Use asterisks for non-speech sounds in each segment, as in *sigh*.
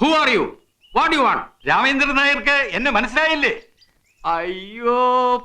Who are you what you want Ramendran നായർക്ക് എന്നെ മനസ്സിലായില്ലേ? അയ്യോ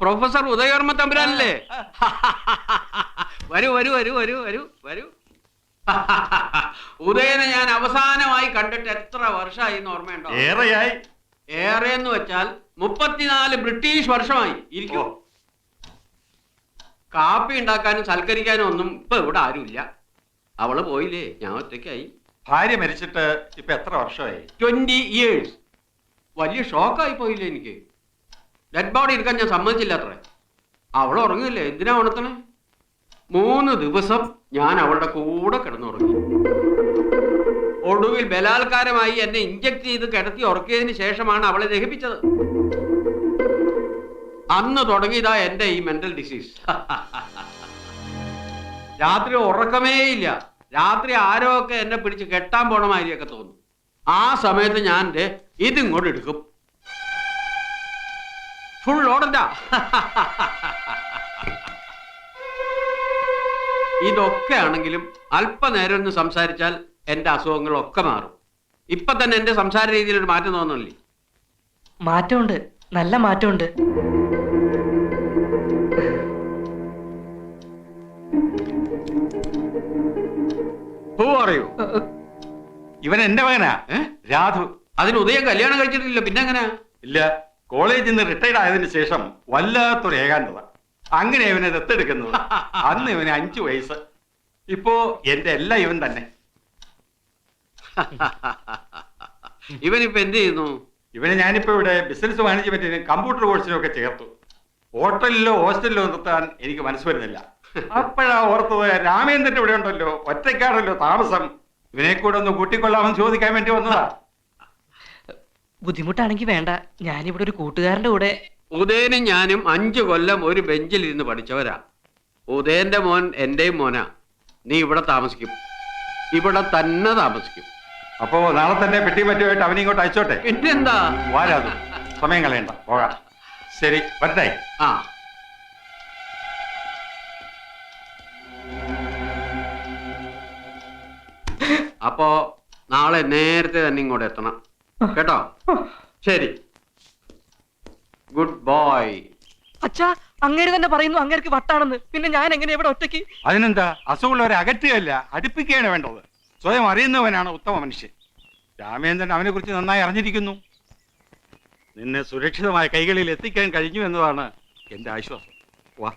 പ്രൊഫസർ ഉദയവർമ്മ തമ്പുരാനല്ലേ? വരൂ വരൂ വരൂ വരൂ വരൂ വരൂ. ഉദയനെ ഞാൻ അവസാനമായി കണ്ടിട്ട് എത്ര വർഷമായി എന്ന് ഓർമ്മയുണ്ടോ? ഏറെയായി. ഏറെ എന്ന് വെച്ചാൽ മുപ്പത്തിനാല് ബ്രിട്ടീഷ് വർഷമായി. ഇരിക്കോ. കാപ്പി ഉണ്ടാക്കാനും സൽക്കരിക്കാനും ഒന്നും ഇപ്പൊ ഇവിടെ ആരുമില്ല. അവൾ പോയില്ലേ? ഞാൻ ഒറ്റയ്ക്കായി. ഭാര്യ മരിച്ചിട്ട് ഇപ്പൊ എത്ര വർഷമായി? ട്വന്റി ഇയേഴ്സ് വലിയ ഷോക്കായി പോയില്ലേ എനിക്ക്. ഡെഡ് ബോഡി എടുക്കാൻ ഞാൻ സമ്മതിച്ചില്ല അത്ര. അവൾ ഉറങ്ങില്ലേ എന്തിനാ ഉണർത്തണേ? മൂന്ന് ദിവസം ഞാൻ അവളുടെ കൂടെ കിടന്നുറങ്ങി. ഒടുവിൽ ബലാത്കാരമായി എന്നെ ഇഞ്ചക്ട് ചെയ്ത് കിടത്തി ഉറക്കിയതിന് ശേഷമാണ് അവളെ ദഹിപ്പിച്ചത്. അന്ന് തുടങ്ങിയതാ എന്റെ ഈ മെന്റൽ ഡിസീസ് *laughs* രാത്രി ഉറക്കമേ ഇല്ല. രാത്രി ആരോ ഒക്കെ എന്നെ പിടിച്ച് കെട്ടാൻ പോണ മാതിരിയൊക്കെ തോന്നും. ആ സമയത്ത് ഞാൻ ഇതും ഇതിങ്ങോട്ട് എടുക്കും. ഫുൾ ഓടണ്ട ഇതൊക്കെ ആണെങ്കിലും അല്പനേരം ഒന്ന് സംസാരിച്ചാൽ എന്റെ അസുഖങ്ങളൊക്കെ മാറും. ഇപ്പൊ തന്നെ എന്റെ സംസാര രീതിയിൽ ഒരു മാറ്റം തോന്നുന്നില്ലേ? മാറ്റമുണ്ട്. നല്ല മാറ്റമുണ്ട്. ഹൂ അറിയൂ ഇവൻ എന്റെ മകനാ. രാധു. അതിന് ഉദയം കല്യാണം കഴിച്ചിട്ടില്ല പിന്നെ അങ്ങനെ ഇല്ല. കോളേജിൽ നിന്ന് റിട്ടയർഡ് ആയതിനു ശേഷം വല്ലാത്തൊരു ഏകാന്തത. അങ്ങനെ ഇവനെ ദത്തെടുക്കുന്നത് *laughs* അന്ന് ഇവന് അഞ്ചു വയസ്സ്. ഇപ്പോ എന്റെ എല്ലാം ഇവൻ തന്നെ. *laughs* ഇവനിപ്പോ എന്ത് ചെയ്യുന്നു? ഇവനെ ഞാനിപ്പോ ഇവിടെ ബിസിനസ് മാനേജ്മെന്റിനും കമ്പ്യൂട്ടർ കോഴ്സിനും ഒക്കെ ചേർത്തു. ഹോട്ടലിലോ ഹോസ്റ്റലിലോ നിർത്താൻ എനിക്ക് മനസ്സ് വരുന്നില്ല. അപ്പോഴാ ഓർത്തത് രാമേന്ദ്രൻ ഇവിടെ ഉണ്ടല്ലോ ഒറ്റയ്ക്കാണല്ലോ താമസം. ഇവനെ കൂടെ ഒന്ന് കൂട്ടിക്കൊള്ളാമെന്ന് ചോദിക്കാൻ വേണ്ടി വന്നതാ. ബുദ്ധിമുട്ടാണെങ്കിൽ വേണ്ട. ഞാനിവിടെ ഒരു കൂട്ടുകാരന്റെ കൂടെ ഉദയനും ഞാനും അഞ്ചു കൊല്ലം ഒരു ബെഞ്ചിൽ ഇരുന്ന് പഠിച്ചവരാ. ഉദയന്റെ മോൻ എന്റെയും മോനാ. നീ ഇവിടെ താമസിക്കും. ഇവിടെ തന്നെ താമസിക്കും. അപ്പോ നാളെ തന്നെ പെട്ടി പറ്റുമായിട്ട് അവനെ ഇങ്ങോട്ട് അയച്ചോട്ടെ? പിന്നെന്താ? വാരാതു. സമയം കളയണ്ട. പോകാം. ശരി വരട്ടെ. ആ. അപ്പോ നാളെ നേരത്തെ തന്നെ ഇങ്ങോട്ട് എത്തണം. കേട്ടോ? ശരി. Good boy. അച്ഛാ അങ്ങേര് തന്നെ പറയുന്നു അങ്ങേർക്ക് വട്ടാണെന്ന്. പിന്നെ ഞാൻ എങ്ങനെ ഇവിടെ ഒറ്റയ്ക്ക്? അതിനെന്താ? അസുഖമുള്ളവരെ അകറ്റുകയല്ല അടുപ്പിക്കുകയാണ് വേണ്ടത്. സ്വയം അറിയുന്നവനാണ് ഉത്തമ മനുഷ്യൻ. രാമേന്ദ്രൻ അവനെ കുറിച്ച് നന്നായി അറിഞ്ഞിരിക്കുന്നു. നിന്നെ സുരക്ഷിതമായ കൈകളിൽ എത്തിക്കാൻ കഴിഞ്ഞു എന്നതാണ് എന്റെ ആശ്വാസം. വാ.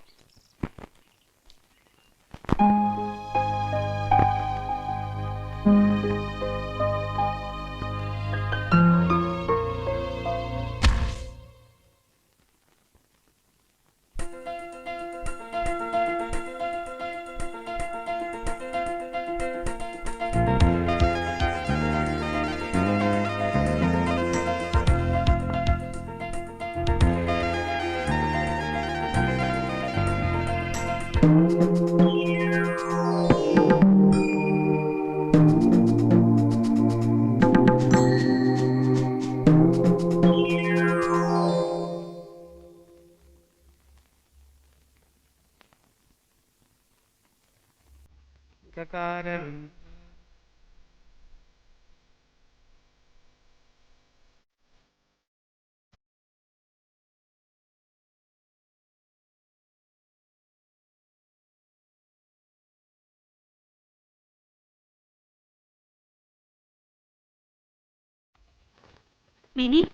മിനി.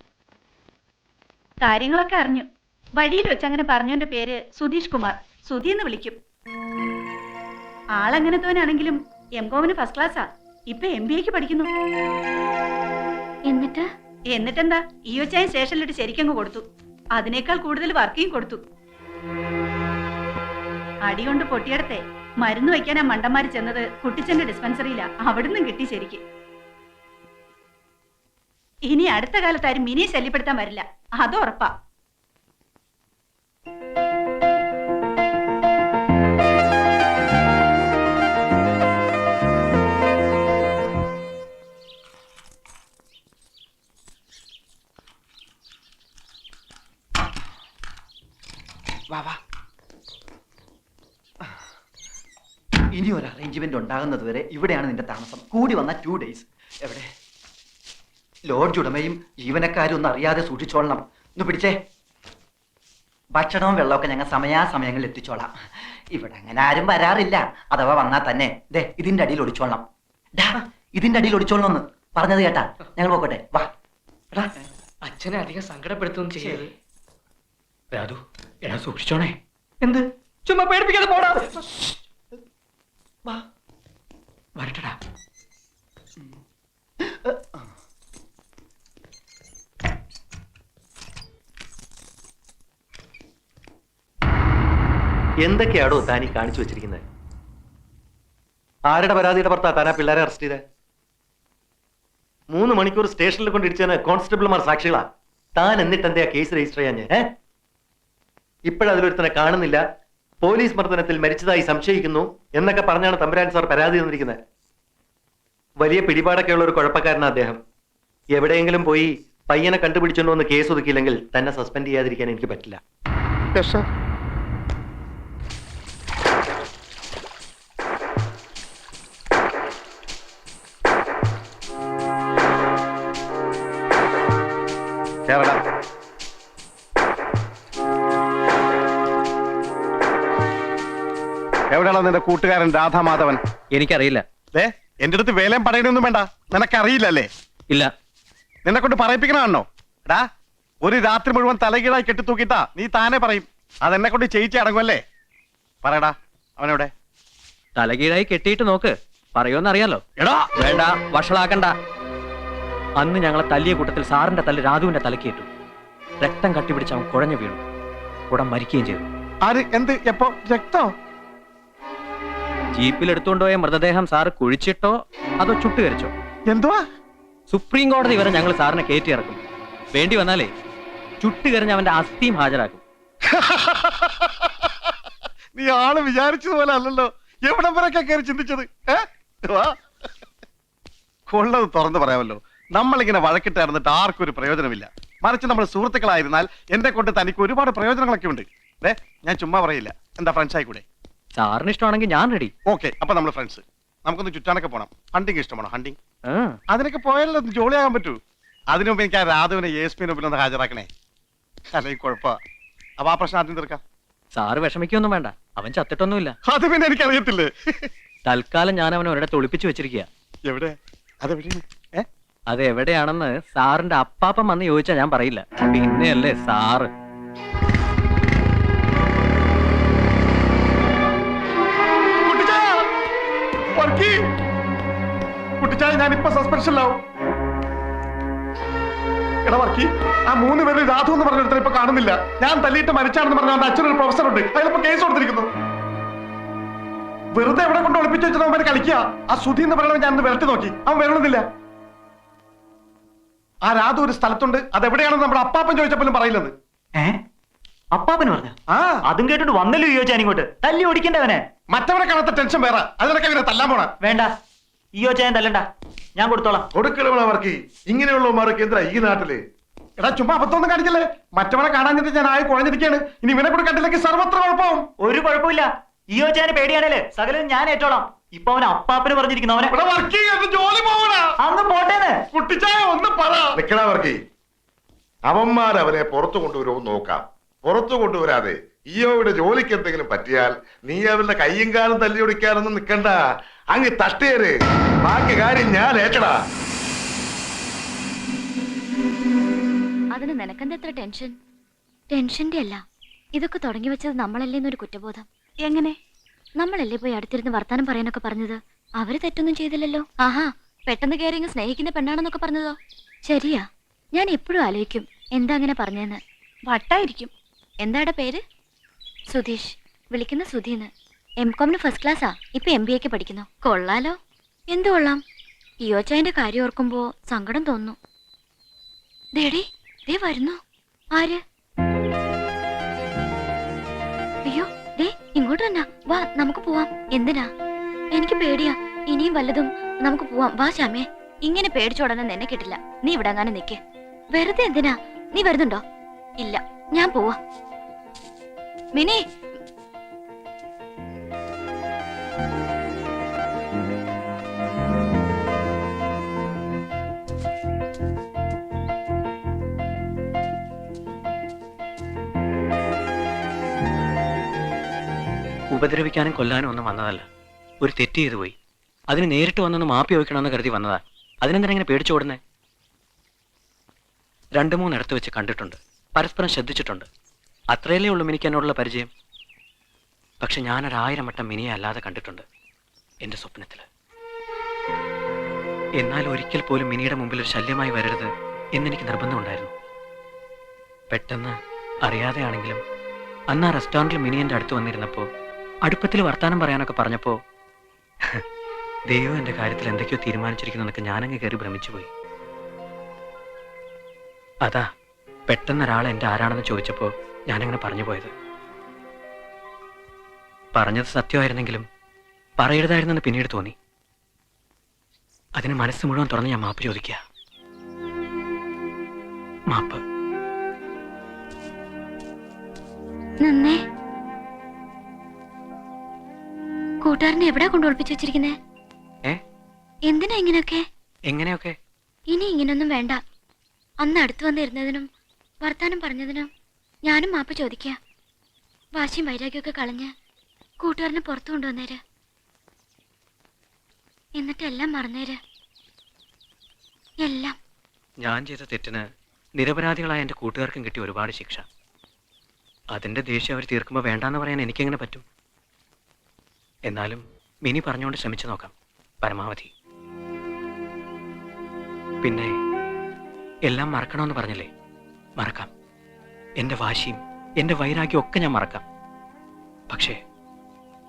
കാര്യങ്ങളൊക്കെ അറിഞ്ഞു. വഴിയിൽ വെച്ച് അങ്ങനെ പറഞ്ഞവന്റെ പേര് സുധീഷ് കുമാർ. സുധി എന്ന് വിളിക്കും. ആളെങ്ങനത്തവനാണെങ്കിലും എം കോമിന് ഫസ്റ്റ് ക്ലാസ്സാ ഇപ്പൊ എം ബി എക്ക് പഠിക്കുന്നു. എന്നിട്ട്? എന്നിട്ടെന്താ? ഈ വെച്ചായ സ്റ്റേഷനിലിട്ട് ശരിക്കങ്ങ് കൊടുത്തു. അതിനേക്കാൾ കൂടുതൽ വർക്കിങ് കൊടുത്തു. അടികൊണ്ട് പൊട്ടിയടത്തെ. മരുന്ന് വയ്ക്കാൻ ആ മണ്ടന്മാര് ചെന്നത്. കുട്ടിച്ചന്റെ ഡിസ്പെൻസറിയിലാ അവിടുന്ന് കിട്ടി ശരിക്ക്. ഇനി അടുത്ത കാലത്ത് ആരും മിനിയെ ശല്യപ്പെടുത്താൻ വരില്ല. അത് ഉറപ്പാ. വാ വാ. ഇനി ഒരു അറേഞ്ച്മെന്റ് ഉണ്ടാകുന്നത് വരെ ഇവിടെയാണ് നിന്റെ താമസം. കൂടി വന്ന ടു ഡേയ്സ് എവിടെ? ലോഡ്ജ് ഉടമയും ജീവനക്കാരും ഒന്നും അറിയാതെ സൂക്ഷിച്ചോളണം. ഒന്ന് പിടിച്ചേ. ഭക്ഷണവും വെള്ളമൊക്കെ ഞങ്ങൾ സമയാസമയങ്ങളിൽ എത്തിച്ചോളാം. ഇവിടെ അങ്ങനെ ആരും വരാറില്ല. അഥവാ വന്നാൽ തന്നെ. ദേ ഇതിന്റെ അടിയിൽ ഒളിച്ചോളണം. ഡാ ഇതിന്റെ അടിയിൽ ഒളിച്ചോളണം ഒന്ന്. പറഞ്ഞത് കേട്ടാ. ഞങ്ങൾ പോക്കട്ടെ. വാ. എടാ അച്ഛനെ അധികം സങ്കടപ്പെടുത്തുകയും ചെയ്യരുത്. രാധു എടാ സൂക്ഷിച്ചോണേ. എന്ത്? ചുമ്മാ പേടിപ്പിക്കാതെ പോടാ. വാ. വരട്ടടാ. എന്തൊക്കെയാടോ ഈ കാണിച്ചു വെച്ചിരിക്കുന്നത് ആരുടെ പരാതിയുടെ പുറത്താ താൻ ആ പിള്ളേരെ അറസ്റ്റ് ചെയ്തേ? മൂന്ന് മണിക്കൂർ സ്റ്റേഷനിൽ കൊണ്ട് ഇടിച്ചതിന് കോൺസ്റ്റബിൾമാർ സാക്ഷികളാ. താൻ എന്നിട്ട് എന്താ കേസ് രജിസ്റ്റർ ചെയ്യാൻ ഏ? ഇപ്പോഴതിലൊരുത്തനെ കാണുന്നില്ല. പോലീസ് മർദ്ദനത്തിൽ മരിച്ചതായി സംശയിക്കുന്നു എന്നൊക്കെ പറഞ്ഞാണ് തമ്പുരാൻ സാർ പരാതി തന്നിരിക്കുന്നത് വലിയ പിടിപാടൊക്കെ ഉള്ള ഒരു കുഴപ്പക്കാരനാണ് അദ്ദേഹം. എവിടെയെങ്കിലും പോയി പയ്യനെ കണ്ടുപിടിച്ചോണ്ടോ എന്ന് കേസ് ഒതുക്കിയില്ലെങ്കിൽ തന്നെ സസ്പെൻഡ് ചെയ്യാതിരിക്കാൻ എനിക്ക് പറ്റില്ല. നിന്റെ കൂട്ടുകാരൻ രാധാമാധവൻ? എനിക്കറിയില്ല. ഏ എന്റെ അടുത്ത് വേലയും പറയണൊന്നും വേണ്ട. നിനക്കറിയില്ലല്ലേ? ഇല്ല. നിന്നെ കൊണ്ട് പറയിപ്പിക്കണോ എടാ ഒരു രാത്രി മുഴുവൻ തലകീഴായി കെട്ടിത്തൂക്കിട്ടാ നീ താനെ പറയും. അതെന്നെ കൊണ്ട് ചെയ്യിച്ച് അടങ്ങുമല്ലേ പറയടാ അവനോടെ തലകീഴായി കെട്ടിയിട്ട് നോക്ക്. പറയുമെന്നറിയാലോ എടാ. വേണ്ട വഷളാക്കണ്ട. അന്ന് ഞങ്ങളെ തല്ലിയ കൂട്ടത്തിൽ സാറിന്റെ തല്ല് രാധുവിന്റെ തലക്കേറ്റു. രക്തം കട്ടിപിടിച്ച് അവൻ കുഴഞ്ഞു വീണു. ഉടൻ മരിക്കുകയും ചെയ്തു. ആര്? എന്ത്? എപ്പോ? രക്തോ? ജീപ്പിൽ എടുത്തുകൊണ്ടുപോയ മൃതദേഹം സാറ് കുഴിച്ചിട്ടോ അതോ ചുട്ടു ചുട്ടുകരിച്ചോ? എന്തുവാ? സുപ്രീം കോടതി വരെ ഞങ്ങൾ സാറിനെ കയറ്റി ഇറക്കും. വേണ്ടി വന്നാലേ ചുട്ടുകരിഞ്ഞ് അവന്റെ അസ്ഥിയും ഹാജരാക്കും. *laughs* നീ ആൾ വിചാരിച്ചതുപോലെ അല്ലല്ലോ. എവിടം വരെയൊക്കെ കയറി ചിന്തിച്ചത്. കൊള്ളത് തുറന്നു പറയാമല്ലോ. നമ്മളിങ്ങനെ വഴക്കിട്ടായിരുന്നിട്ട് ആർക്കും ഒരു പ്രയോജനമില്ല. മറിച്ച് നമ്മൾ സുഹൃത്തുക്കളായിരുന്നാൽ എന്നെ കൊണ്ട് തനിക്ക് ഒരുപാട് പ്രയോജനങ്ങളൊക്കെ ഉണ്ട്. ഞാൻ ചുമ്മാ പറയില്ല. എന്താ ഫ്രണ്ട്സ് ആയിക്കൂടെ സാറിന് ഇഷ്ടമാണെങ്കിൽ ഞാൻ റെഡി ഓക്കെ അപ്പൊ നമ്മൾ ഫ്രണ്ട്സ് നമുക്കൊന്ന് ചുറ്റാനൊക്കെ പോണം. ഹണ്ടിങ് ഇഷ്ടമാണോ? ഹണ്ടിങ് അതിനൊക്കെ പോയാലോ ജോളിയാകാൻ പറ്റൂ. അതിനു മുമ്പ് എനിക്ക് ആ രാധുവിനെ മുമ്പിൽ ഒന്ന് ഹാജരാക്കണേ. അല്ലെങ്കിൽ കുഴപ്പമാ. അപ്പൊ ആ പ്രശ്നം ആദ്യം തീർക്കാം. സാറ് വിഷമിക്കൊന്നും വേണ്ട. അവൻ ചത്തിട്ടൊന്നുമില്ല. അത് പിന്നെ എനിക്ക് എനിക്കറിയത്തില്ലേ? തൽക്കാലം ഞാൻ അവനെ ഒരിടത്ത് ഒളിപ്പിച്ചു വെച്ചിരിക്കുക എവിടെ? അതെവിടെയാണ് അത് എവിടെയാണെന്ന് സാറിന്റെ അപ്പാപ്പൻ വന്ന് ചോദിച്ചാൽ ഞാൻ പറയില്ല. പിന്നെയല്ലേ സാറ്? കുട്ടിച്ചായ ഞാൻ ഇപ്പൊ സസ്പെൻഷനിലാവും ഇടവർക്കി വർക്കി ആ മൂന്ന് പേര് രാധു എന്ന് പറഞ്ഞിടത്ത് ഇപ്പൊ കാണുന്നില്ല. ഞാൻ തല്ലിയിട്ട് മരിച്ചാണെന്ന് പറഞ്ഞ അവന്റെ അച്ഛനൊരു പ്രൊഫസർ ഉണ്ട്. അയാളിപ്പോ കേസ് കൊടുത്തിരിക്കുന്നു. വെറുതെ എവിടെ കൊണ്ട് ഒളിപ്പിച്ചു വെച്ചത് അവൻ കളിക്കുക ആ സുധി എന്ന് പറയുന്നത് ഞാൻ വിരട്ടി നോക്കി. അവൻ വരണമെന്നില്ല. ആ രാധു ഒരു സ്ഥലത്തുണ്ട്. അത് എവിടെയാണെന്ന് നമ്മുടെ അപ്പാപ്പൻ ചോദിച്ചപ്പോഴും പറയില്ലെന്ന്. ഏ? അപ്പാപ്പന് പറഞ്ഞ. ആ. അതും കേട്ടിട്ട് വന്നല്ലോ ചോദിച്ചാൻ ഇങ്ങോട്ട്. തല്ലി ഓടിക്കണ്ടവനെ. മറ്റവരെ കാണാത്ത ടെൻഷൻ വേറെ. അതിനൊക്കെ ഇങ്ങനെ തല്ലാൻ പോണ. വേണ്ട. ഈ ചോദിച്ചാൻ തല്ലണ്ട. ഞാൻ കൊടുത്തോളാം. കൊടുക്കലവർക്ക് ഇങ്ങനെയുള്ളവന്മാർക്ക് എന്താ ഈ നാട്ടിൽ? എടാ ചുമ്മാ അബദ്ധമൊന്നും കാണിക്കല്ലേ? മറ്റവനെ കാണാൻ ചെന്നിട്ട് ഞാൻ ആയി കുഴഞ്ഞിരിക്കുകയാണ് ഇനി ഇവനെ കൂടെ കണ്ടില്ലെങ്കിൽ സർവത്ര കുഴപ്പവും. ഒരു കുഴപ്പമില്ല. ഈ ചോദിച്ചാന് പേടിയാണല്ലേ സകലം ഞാൻ ഏറ്റോളാം. ഇപ്പൊ അവൻ അപ്പാപ്പന് പറഞ്ഞിരിക്കുന്നു. അവനെ ഇവിടെ വർക്ക് ചെയ്യാൻ ജോലി പോകണ അന്ന് പോട്ടേന്ന്. കുട്ടിച്ചായ ഒന്ന് പറ. വർക്കി. അവന്മാർ അവനെ പുറത്തു കൊണ്ടുവരുമോ നോക്കാം. പുറത്തു കൊണ്ടുവരാതെ ഇയോയുടെ ജോലിക്ക് എന്തെങ്കിലും പറ്റിയാൽ നീ അവരുടെ കയ്യും കാലും തല്ലിയൊടിക്കാനൊന്നും നിൽക്കണ്ട അങ്ങ് തട്ടേര് ബാക്കി കാര്യം ഞാൻ ഏറ്റടാ. അതിന് നിനക്കെന്താ എത്ര ടെൻഷൻ? ടെൻഷന്റെ അല്ല. ഇതൊക്കെ തുടങ്ങി വെച്ചത് നമ്മളല്ലേ എന്നൊരു കുറ്റബോധം. എങ്ങനെ? നമ്മളല്ലേ പോയി അടുത്തിരുന്ന് വർത്താനം പറയാനൊക്കെ പറഞ്ഞത്? അവർ തെറ്റൊന്നും ചെയ്തില്ലല്ലോ. ആഹാ പെട്ടെന്ന് കയറി ഇങ്ങ് സ്നേഹിക്കുന്ന പെണ്ണാണെന്നൊക്കെ പറഞ്ഞതോ? ശരിയാ. ഞാൻ എപ്പോഴും ആലോചിക്കും എന്താ അങ്ങനെ പറഞ്ഞെന്ന്. വട്ടായിരിക്കും. എന്താടെ പേര്? സുധീഷ്. വിളിക്കുന്ന സുധീന്ന്. എം കോമിന് ഫസ്റ്റ് ക്ലാസ്സാ ഇപ്പൊ എം ബി എക്ക് പഠിക്കുന്നു. കൊള്ളാലോ. എന്ത് കൊള്ളാം? ഇയോച്ചായന്റെ കാര്യം ഓർക്കുമ്പോ സങ്കടം തോന്നുന്നു. ദേടി ദേ വരുന്നു. ആര്? അയ്യോ ദേ ഇങ്ങോട്ട് തന്നെ വാ നമുക്ക് പോവാം. എന്തിനാ? എനിക്ക് പേടിയാ. ഇനിയും വല്ലതും നമുക്ക് പോവാം. വാ ശ്യാമേ. ഇങ്ങനെ പേടിച്ചോടനെ നിന്നെ കിട്ടില്ല. നീ ഇവിടെ അങ്ങനെ നിക്ക്. വെറുതെ എന്തിനാ? നീ വരുന്നുണ്ടോ? ഇല്ല ഞാൻ പോവാ. മിനി! ഉപദ്രവിക്കാനും കൊല്ലാനും ഒന്നും വന്നതല്ല. ഒരു തെറ്റ് ചെയ്തു പോയി. അതിന് നേരിട്ട് വന്നൊന്ന് മാപ്പി വയ്ക്കണമെന്ന് കരുതി വന്നതാ. അതിനെന്തിനെ പേടിച്ചോടുന്നേ രണ്ടു മൂന്നിടത്ത് വെച്ച് കണ്ടിട്ടുണ്ട്. പരസ്പരം ശ്രദ്ധിച്ചിട്ടുണ്ട്. അത്രയല്ലേ ഉള്ളൂ മിനിക്ക് എന്നോടുള്ള പരിചയം. പക്ഷെ ഞാനൊരായിരം വട്ടം മിനിയെ അല്ലാതെ കണ്ടിട്ടുണ്ട് എന്റെ സ്വപ്നത്തിൽ എന്നാൽ ഒരിക്കൽ പോലും മിനിയുടെ മുമ്പിൽ ഒരു ശല്യമായി വരരുത് എന്നെനിക്ക് നിർബന്ധമുണ്ടായിരുന്നു. പെട്ടെന്ന് അറിയാതെയാണെങ്കിലും അന്ന് ആ റെസ്റ്റോറന്റിൽ മിനി എന്റെ അടുത്ത് വന്നിരുന്നപ്പോൾ അടുപ്പത്തിൽ വർത്തമാനം പറയാനൊക്കെ പറഞ്ഞപ്പോൾ ദൈവം എന്റെ കാര്യത്തിൽ എന്തൊക്കെയോ തീരുമാനിച്ചിരിക്കുന്നതൊക്കെ ഞാനങ്ങ് കയറി ഭ്രമിച്ചുപോയി. അതാ പെട്ടെന്ന് ഒരാൾ എന്റെ ആരാണെന്ന് ചോദിച്ചപ്പോൾ ഞാനങ്ങനെ പറഞ്ഞു പോയത്. പറഞ്ഞത് സത്യമായിരുന്നെങ്കിലും പറയരുതായിരുന്നെന്ന് പിന്നീട് തോന്നി. അതിന് മനസ്സ് മുഴുവൻ തുറന്ന് ഞാൻ മാപ്പ് ചോദിക്കുക മാപ്പ്. നന്നേ. കൂട്ടുകാരനെ എവിടെ കൊണ്ട് ഒളിപ്പിച്ചു വെച്ചിരിക്കുന്നേ എന്തിനാ ഇങ്ങനെയൊക്കെ? എങ്ങനെയൊക്കെ? ഇനി ഇങ്ങനൊന്നും വേണ്ട. അന്ന് അടുത്തു വന്നിരുന്നതിനും വർത്താനം പറഞ്ഞതിനോ? ഞാനും മാപ്പ് ചോദിക്കാം. വാശിയും വൈരാഗ്യമൊക്കെ കളഞ്ഞ് കൂട്ടുകാരനെ പുറത്തു കൊണ്ടുവന്നേര്. എന്നിട്ട് എല്ലാം മറന്നേര്. എല്ലാം. ഞാൻ ചെയ്ത തെറ്റിന് നിരപരാധികളായ എന്റെ കൂട്ടുകാർക്കും കിട്ടിയ ഒരുപാട് ശിക്ഷ. അതിന്റെ ദേഷ്യം അവർ തീർക്കുമ്പോൾ വേണ്ടാന്ന് പറയാൻ എനിക്കെങ്ങനെ പറ്റും? എന്നാലും മിനി പറഞ്ഞുകൊണ്ട് ശ്രമിച്ചു നോക്കാം. പരമാവധി. പിന്നെ എല്ലാം മറക്കണമെന്ന് പറഞ്ഞില്ലേ? മറക്കാം. എന്റെ വാശിയും എന്റെ വൈരാഗ്യവും ഒക്കെ ഞാൻ മറക്കാം. പക്ഷേ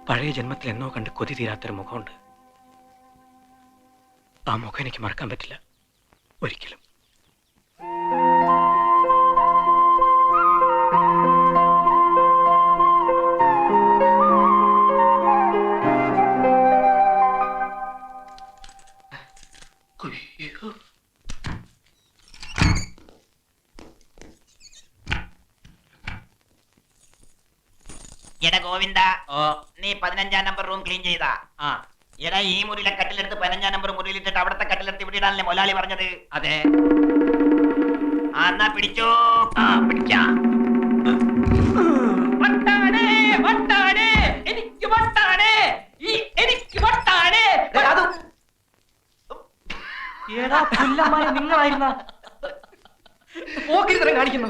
പഴയ ജന്മത്തിൽ എന്നോ കണ്ട് കൊതി തീരാത്തൊരു മുഖമുണ്ട്. ആ മുഖം എനിക്ക് മറക്കാൻ പറ്റില്ല. ഒരിക്കലും. എടാ ഓ. നീ പതിനഞ്ചാം നമ്പർ റൂം ക്ലീൻ ചെയ്താ. ആ. എടാ ഈ മുറിയിലെ കട്ടിലെടുത്ത് പതിനഞ്ചാം നമ്പർ മുറിയിലിട്ടിട്ട് അവിടത്തെ കട്ടിലെടുത്ത് ഇവിടെ ഇടാനല്ലേ മൊലാളി പറഞ്ഞത്? അതെ. ആ എന്നാ പിടിച്ചോ? ആ പിടിച്ചാ. വട്ടാണ് വട്ടാണ് എനിക്ക് ഈ എനിക്ക് ഏടാ നിങ്ങളായിരുന്ന. പോക്കിരിത്തരം കാണിക്കുന്നു.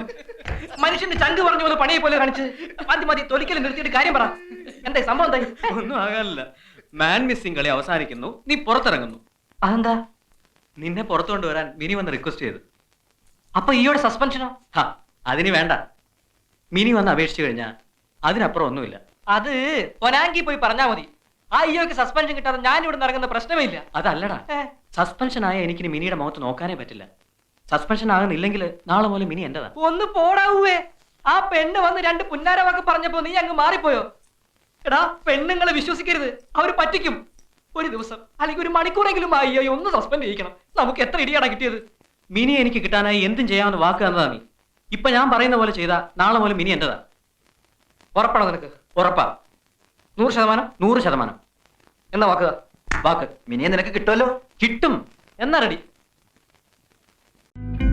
മനുഷ്യന്റെ ചങ്ക് പറഞ്ഞു പോലെ പണിയെ പോലെ കാണിച്ച് മതി മതി തൊലിക്കൽ നിർത്തിയിട്ട് കാര്യം പറ. എന്തായി സംഭവം എന്തായി? ഒന്നും ആകാനില്ല. മാൻ മിസ്സിംഗ് കളി അവസാനിക്കുന്നു. നീ പുറത്തിറങ്ങുന്നു. അതെന്താ? നിന്നെ പുറത്തു വരാൻ മിനി വന്ന് റിക്വസ്റ്റ് ചെയ്തു. അപ്പൊ ഈയോടെ സസ്പെൻഷനോ ഹാ അതിന് വേണ്ട. മിനി വന്ന് അപേക്ഷിച്ചു കഴിഞ്ഞാൽ അതിനപ്പുറം ഒന്നുമില്ല. അത് പൊനാങ്കി പോയി പറഞ്ഞാ മതി. ആ ഈയോക്ക് സസ്പെൻഷൻ കിട്ടാതെ ഞാൻ ഇവിടെ ഇറങ്ങുന്ന പ്രശ്നമേ ഇല്ല. അതല്ലടാ. സസ്പെൻഷൻ ആയ എനിക്ക് മിനിയുടെ മുഖത്ത് നോക്കാനേ പറ്റില്ല. സസ്പെൻഷൻ ആകുന്നില്ലെങ്കിൽ നാളെ മുതൽ മിനി എന്റേതാ. ഒന്ന് പോടാവൂവേ ആ പെണ്ണ് വന്ന് രണ്ട് പുന്നാരവാക്ക് പറഞ്ഞപ്പോ നീ അങ്ങ് മാറിപ്പോയോ? എടാ പെണ്ണുങ്ങളെ വിശ്വസിക്കരുത്. അവർ പറ്റിക്കും. ഒരു ദിവസം അല്ലെങ്കിൽ ഒരു മണിക്കൂറെങ്കിലും അയ്യോ ഒന്ന് സസ്പെൻഡ് ചെയ്യിക്കണം. നമുക്ക് എത്ര ഇടിയാടാ കിട്ടിയത്? മിനി എനിക്ക് കിട്ടാനായി എന്തും ചെയ്യാമെന്ന് വാക്ക് തന്നതാ നീ. ഇപ്പൊ ഞാൻ പറയുന്ന പോലെ ചെയ്താ നാളെ മുതൽ മിനി എന്റേതാ. ഉറപ്പാണോ നിനക്ക്? ഉറപ്പാ. നൂറ് ശതമാനം? നൂറ് ശതമാനം. എന്നാ വാക്കുക വാക്ക്. മിനിയെ നിനക്ക് കിട്ടുമല്ലോ കിട്ടും. എന്നാ റെഡി Thank you.